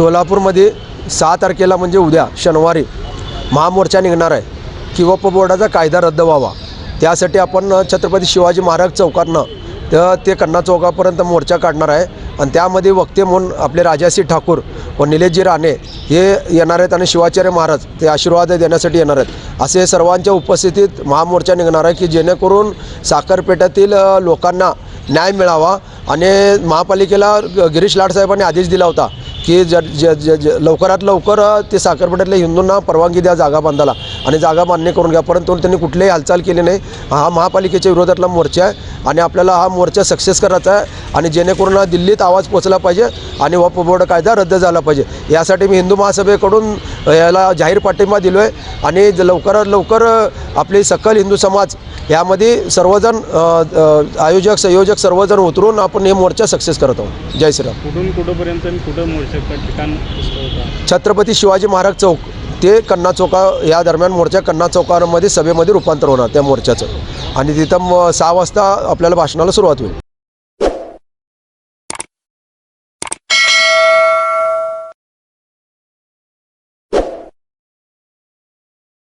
सोलापूरमध्ये सहा तारखेला म्हणजे उद्या शनिवारी महामोर्चा निघणार आहे. की वप बोर्डाचा कायदा रद्द व्हावा. त्यासाठी आपण छत्रपती शिवाजी महाराज चौकातनं तर ते कन्ना चौकापर्यंत मोर्चा काढणार आहे. आणि त्यामध्ये वक्ते म्हणून आपले राजासी ठाकूर व निलेशजी राणे हे येणार आहेत आणि शिवाचार्य महाराज ते आशीर्वाद देण्यासाठी येणार आहेत. असे सर्वांच्या उपस्थितीत महामोर्चा निघणार आहे की जेणेकरून साखरपेठातील लोकांना न्याय मिळावा. आणि महापालिकेला ग- गिरीश लाड साहेबांनी आदेश दिला होता की ज ज ज ज लवकरात लवकर ते साखरपट्यातल्या हिंदूंना परवानगी द्या जागा बांधायला. आणि जागा मान्य करून घ्या. परंतु त्यांनी कुठलीही हालचाल केली नाही. हा महापालिकेच्या विरोधातला मोर्चा आहे आणि आपल्याला हा मोर्चा सक्सेस करायचा आहे आणि जेणेकरून हा दिल्लीत आवाज पोचला पाहिजे आणि वप बोर्ड कायदा रद्द झाला पाहिजे. यासाठी मी हिंदू महासभेकडून याला जाहीर पाठिंबा दिलो आहे आणि लवकरात लवकर आपली सकल हिंदू समाज यामध्ये सर्वजण आयोजक संयोजक सर्वजण उतरून आपण हे मोर्चा सक्सेस करत आहोत. जय श्रीराम. कुठून कुठंपर्यंत कुठं ठिकाण होतं? छत्रपती शिवाजी महाराज चौक. ते कन्ना चौका या दरम्यान मोर्चा कन्ना चौकामध्ये सभेमध्ये रूपांतर होणार त्या मोर्चाचं. आणि तिथं मग सहा वाजता आपल्याला भाषणाला सुरुवात होईल.